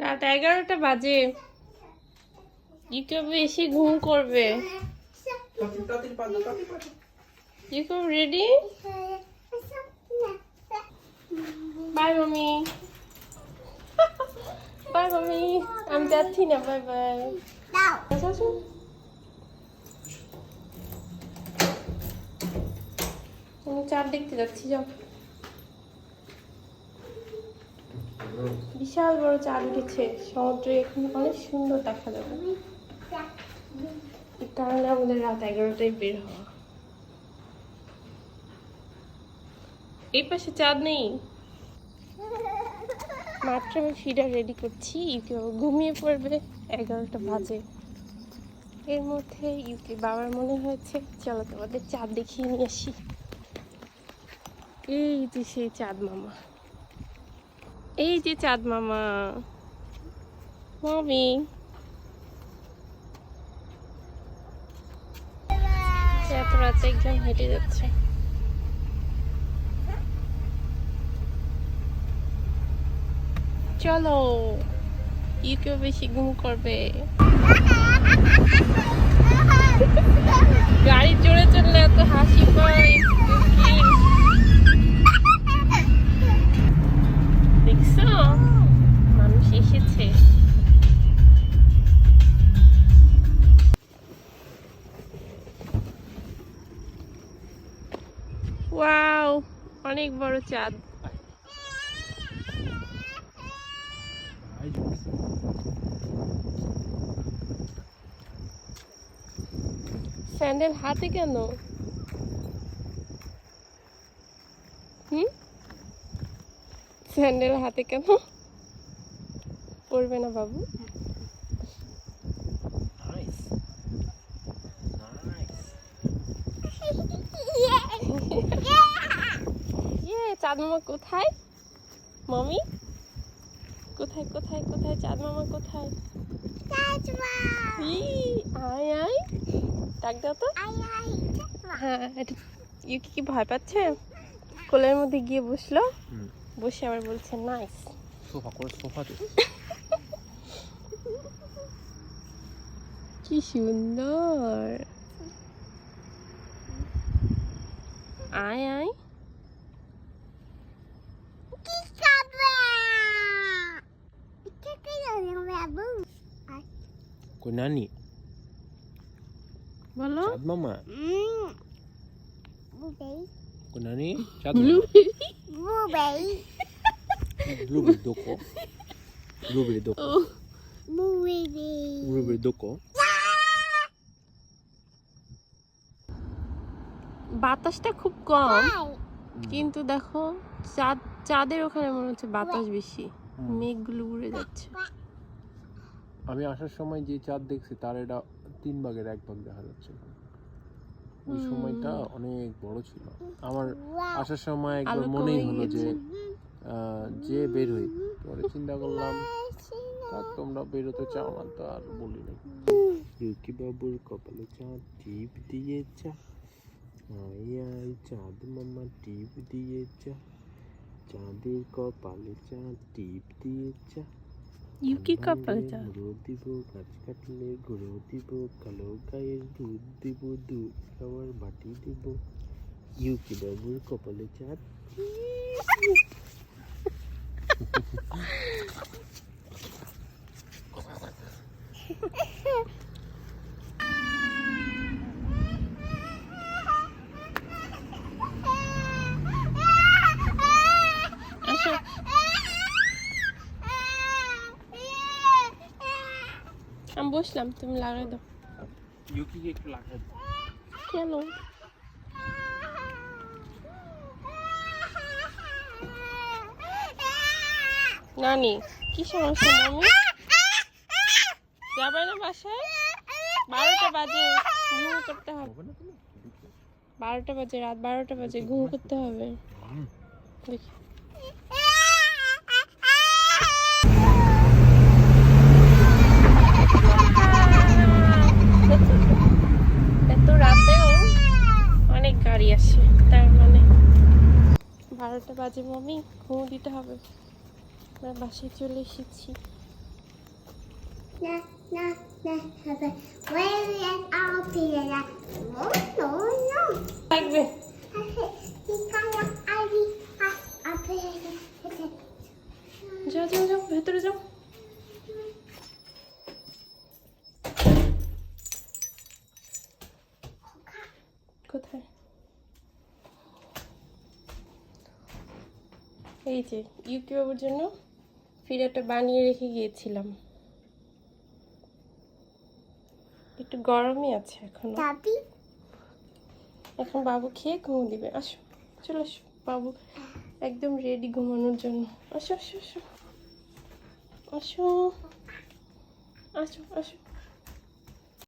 রাত এগারোটা বাজে। ইউকে বেশি ঘুম করবে। ইউকে রেডি বাই মামি বাই মামি আমি যাচ্ছি না বাই বাই চার দেখতে যাচ্ছি, যাও। বিশাল বড় চাঁদ উঠেছে। সমুদ্রে এখানে অনেক সুন্দর দেখা যাবে। কারণে আমাদের রাত এগারোটায় বের হওয়া। এই পাশে চাঁদ নেই। মাত্র আমি ফিডার রেডি করছি। ইউকে ঘুমিয়ে পড়বে এগারোটা বাজে। এর মধ্যে ইউকে বাবার মনে হয়েছে, চলো তোমাদের চাঁদ দেখিয়ে নিয়ে আসি। এই যে সেই চাঁদ মামা। এই যে চাঁদ মামা। মামি। একজন যাচ্ছে। চলো, ইউকেও বেশি ঘুম করবে। গাড়ি চড়ে চললে এত হাসি পায় ওয়াও অনেক বড় চাঁদ। স্যান্ডেল হাতে কেন? হুম? স্যান্ডেল হাতে কেন? পড়বে না বাবু। ইয়ে চাঁদ মামা কোথায়? মমি? কোথায় কোথায় কোথায়? চাঁদ মামা কোথায় আয় আয়। ডাক দাও তো। হ্যাঁ এটা ইউকি কি ভয় পাচ্ছে? কোলের মধ্যে গিয়ে বসল। বসে আবার বলছে নাইস। সোফা করে সোফাতে কি সুন্দর। আয় আয় কই নানি বলো চাঁদ মামা কই নানি চাঁদ ব্লুবেরি ব্লুবেরি দোকো ব্লুবেরি দোকো ব্লুবেরি দোকো বাতাসটা খুব কম কিন্তু দেখো চাঁদ চাঁদের ওখানে মনে হচ্ছে বাতাস বেশি মেঘগুলো উড়ে যাচ্ছে আমি আসার সময় যে চাঁদ দেখছি তার এটা তিন ভাগের এক ভাগ দেখা যাচ্ছে ওই সময়টা অনেক বড় ছিল আমার আসার সময় একবার মনেই হলো যে যে বের হই পরে চিন্তা করলাম থাক তোমরা বেরোতে চাও না তো আর বলি নাই ইউকি বাবুর কপালে চাঁদ টিপ দিয়ে চা আই আই চাঁদ মামা টিপ দিয়ে চা চাঁদের কপালে চাঁদ টিপ দিয়ে চা ইউকি কপালে ভাঙলে চাঁদ গুঁড়ো দিব গাছ কাটলে গুঁড়ো দিব কালো গায়ের দুধ দিব দুধ খাওয়ার বাটি দিব ইউকি বাবুর কপালে চাঁদ আমি বসলাম তুমি লাগাই দাও। ইউকিকে একটু লাগাই দাও। কেন? নানি কি সমস্যা মামি যাবে না বাসায়? বারোটা বাজে ঘুম করতে হবে? বারোটা বাজে রাত বারোটা বাজে ঘুম করতে হবে। দেখি এত রাতেও অনেক গাড়ি আসে তার মানে বারোটা বাজে মামি ঘুম দিতে হবে। আমরা বাসায় চলে এসেছি। থাকবে। যাও যাও যাও ভেতরে যাও। কোথায়? এই যে ইউকি বাবুর জন্য ফিরাটা বানিয়ে রেখে গিয়েছিলাম। একটু গরমই আছে এখন। এখন বাবু খেয়ে ঘুমো দিবে। আসো চলে আসো। বাবু একদম রেডি ঘুমানোর জন্য। আসো আসো আসো। আসো আসো আসো।